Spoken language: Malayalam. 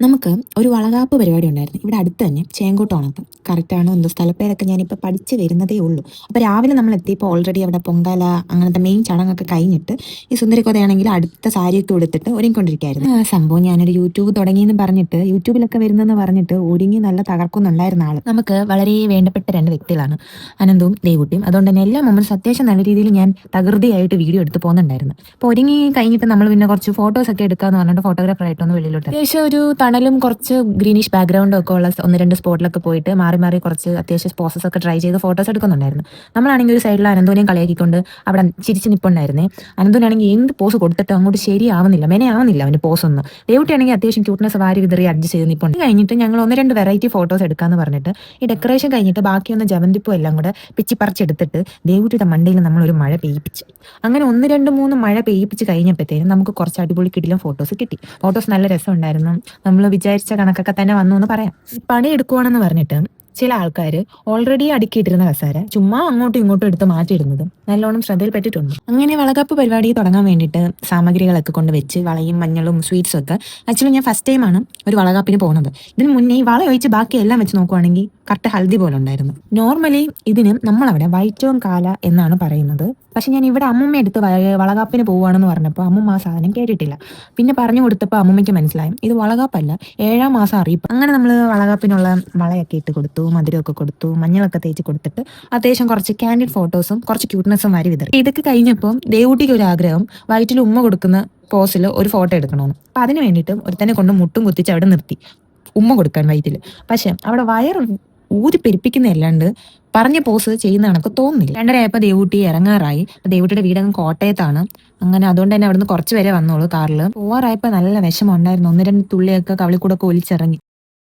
നമുക്ക് ഒരു വളകാപ്പ് പരിപാടി ഉണ്ടായിരുന്നു. ഇവിടെ അടുത്ത് തന്നെ ചേങ്കോട്ടോണത്ത് കറക്റ്റാണോ എന്തോ സ്ഥലപ്പേരൊക്കെ ഞാനിപ്പോൾ പഠിച്ച് വരുന്നതേ ഉള്ളൂ. അപ്പോൾ രാവിലെ നമ്മൾ എത്തിയപ്പോൾ ഓൾറെഡി അവിടെ പൊങ്കാല അങ്ങനത്തെ മെയിൻ ചടങ്ങൊക്കെ കഴിഞ്ഞിട്ട് ഈ സുന്ദരിക്കോതയാണെങ്കിൽ അടുത്ത സാരിയൊക്കെ എടുത്തിട്ട് ഒരുങ്ങിക്കൊണ്ടിരിക്കുകയായിരുന്നു. ആ സംഭവം ഞാനൊരു യൂട്യൂബ് തുടങ്ങിയെന്ന് പറഞ്ഞിട്ട് യൂട്യൂബിലൊക്കെ വരുന്നെന്ന് പറഞ്ഞിട്ട് ഒരുങ്ങി നല്ല തകർക്കുന്നുണ്ടായിരുന്ന ആൾ നമുക്ക് വളരെ വേണ്ടപ്പെട്ട രണ്ട് വ്യക്തികളാണ്. അനന്തവും ദേവുട്ടിയും. അതുകൊണ്ട് തന്നെ എല്ലാ മൊമെന്റ്സ് അത്യാവശ്യം നല്ല രീതിയിൽ ഞാൻ തകൃതിയായിട്ട് വീഡിയോ എടുത്ത് പോകുന്നുണ്ടായിരുന്നു. അപ്പോൾ ഒരുങ്ങി കഴിഞ്ഞിട്ട് നമ്മൾ പിന്നെ കുറച്ച് ഫോട്ടോസൊക്കെ എടുക്കാമെന്ന് പറഞ്ഞിട്ട് ഫോട്ടോഗ്രാഫറായിട്ടൊന്ന് വെളിയിലോട്ട് അത്യാവശ്യം ഒരു തണലും കുറച്ച് ഗ്രീനിഷ് ബാക്ക്ഗ്രൗണ്ടും ഒക്കെ ഉള്ള ഒന്ന് രണ്ട് സ്പോട്ടിലൊക്കെ പോയിട്ട് മാറി മാറി കുറച്ച് അത്യാവശ്യം പോസസ് ഒക്കെ ട്രൈ ചെയ്ത് ഫോട്ടോസ് എടുക്കുന്നുണ്ടായിരുന്നു. നമ്മളാണെങ്കിൽ ഒരു സൈഡിൽ അനന്തോനെയും കളിയാക്കിക്കൊണ്ട് അവിടെ ചിരിച്ച് നിപ്പുണ്ടായിരുന്നേ. അനന്തോനാണെങ്കിൽ എന്ത് പോസ് കൊടുത്തിട്ടും അങ്ങോട്ട് ശരിയാവുന്നില്ല മെനയാവുന്നില്ല അവന്റെ പോസ് ഒന്നും. ദേവുട്ടിയാണെങ്കിൽ അത്യാവശ്യം ക്യൂട്ട്നെസ് വാരി വിതറി അഡ്ജസ്റ്റ് ചെയ്ത് നിപ്പുണ്ട്. കഴിഞ്ഞിട്ട് ഞങ്ങൾ ഒന്ന് രണ്ട് വെറൈറ്റി ഫോട്ടോസ് എടുക്കാന്ന് പറഞ്ഞിട്ട് ഈ ഡെക്കറേഷൻ കഴിഞ്ഞിട്ട് ബാക്കിയൊന്ന് ജവന്തിപ്പോ എല്ലാം കൂടെ പിച്ചി പറിച്ചെടുത്തിട്ട് ദേവുട്ടിയുടെ മണ്ടയിൽ നമ്മൾ ഒരു മഴ പെയ്യിപ്പിച്ചു. അങ്ങനെ ഒന്ന് രണ്ട് മൂന്ന് മഴ പെയ്യിപ്പിച്ച് കഴിഞ്ഞപ്പോഴത്തേനും നമുക്ക് കുറച്ച് അടിപൊളി കിടിലും ഫോട്ടോസ് കിട്ടി. ഫോട്ടോസ് നല്ല രസമുണ്ടായിരുന്നു. നമ്മൾ വിചാരിച്ച കണക്കൊക്കെ തന്നെ വന്നു എന്ന് പറയാം. പണി എടുക്കുവാണെന്ന് പറഞ്ഞിട്ട് ചില ആൾക്കാർ ഓൾറെഡി അടുക്കിയിട്ടിരുന്ന കസാര ചുമ്മാ അങ്ങോട്ടും ഇങ്ങോട്ടും എടുത്ത് മാറ്റിയിടുന്നത് നല്ലോണം ശ്രദ്ധയിൽപ്പെട്ടിട്ടുണ്ട്. അങ്ങനെ വളകപ്പ് പരിപാടി തുടങ്ങാൻ വേണ്ടിയിട്ട് സാമഗ്രികളൊക്കെ കൊണ്ട് വെച്ച് വളയും മഞ്ഞളും സ്വീറ്റ്സും ഒക്കെ ആക്ച്വലി ഞാൻ ഫസ്റ്റ് ടൈമാണ് ഒരു വളകാപ്പിന് പോകുന്നത് ഇതിന് മുന്നേ ഈ വള ഒഴിച്ച് ബാക്കി എല്ലാം വെച്ച് നോക്കുവാണെങ്കിൽ കറക്റ്റ് ഹൽദി പോലെ ഉണ്ടായിരുന്നു. നോർമലി ഇതിന് നമ്മളവിടെ വൈറ്റവും കാല എന്നാണ് പറയുന്നത്. പക്ഷെ ഞാൻ ഇവിടെ അമ്മമ്മ എടുത്ത് വളകാപ്പിന് പോവുകയാണെന്ന് പറഞ്ഞപ്പോൾ അമ്മമ്മ ആ സാധനം കേട്ടിട്ടില്ല. പിന്നെ പറഞ്ഞു കൊടുത്തപ്പോൾ അമ്മമ്മയ്ക്ക് മനസ്സിലായി. ഇത് വളകാപ്പല്ല ഏഴാം മാസം അറിയിപ്പ്. അങ്ങനെ നമ്മൾ വളകാപ്പിനുള്ള വളയൊക്കെ ഇട്ട് കൊടുത്തു മധുരമൊക്കെ കൊടുത്തു മഞ്ഞളൊക്കെ തേച്ച് കൊടുത്തിട്ട് അത്യാവശ്യം കുറച്ച് ക്യാൻഡിഡ് ഫോട്ടോസും കുറച്ച് ക്യൂട്ട്നെസ്സും വാരി വിതറി. ഇതൊക്കെ കഴിഞ്ഞപ്പോൾ ദേവൂട്ടിക്ക് ഒരു ആഗ്രഹം വയറ്റിൽ ഉമ്മ കൊടുക്കുന്ന പോസിൽ ഒരു ഫോട്ടോ എടുക്കണമെന്ന്. അപ്പം അതിന് വേണ്ടിയിട്ട് ഒരുത്തനെ കൊണ്ട് മുട്ടും കുത്തിച്ച് അവിടെ നിർത്തി ഉമ്മ കൊടുക്കാൻ വയറ്റിൽ. പക്ഷേ അവിടെ വയർ ഊതി പെരുപ്പിക്കുന്നതല്ലാണ്ട് പറഞ്ഞ പോസ് ചെയ്യുന്ന കണക്ക് തോന്നുന്നില്ല. രണ്ടരയായപ്പോൾ ദേവൂട്ടി ഇറങ്ങാറായി. ദേവൂട്ടിയുടെ ദേവൂട്ടിയുടെ വീടങ്ങ് കോട്ടയത്താണ്. അങ്ങനെ അതുകൊണ്ട് തന്നെ അവിടുന്ന് കുറച്ച് വരെ വന്നോളൂ കാറിൽ പോവാറായപ്പോൾ നല്ല വിഷമം ഉണ്ടായിരുന്നു. ഒന്ന് രണ്ട് തുള്ളിയൊക്കെ കവളിക്കൂടെ ഒക്കെ ഒലിച്ചിറങ്ങി.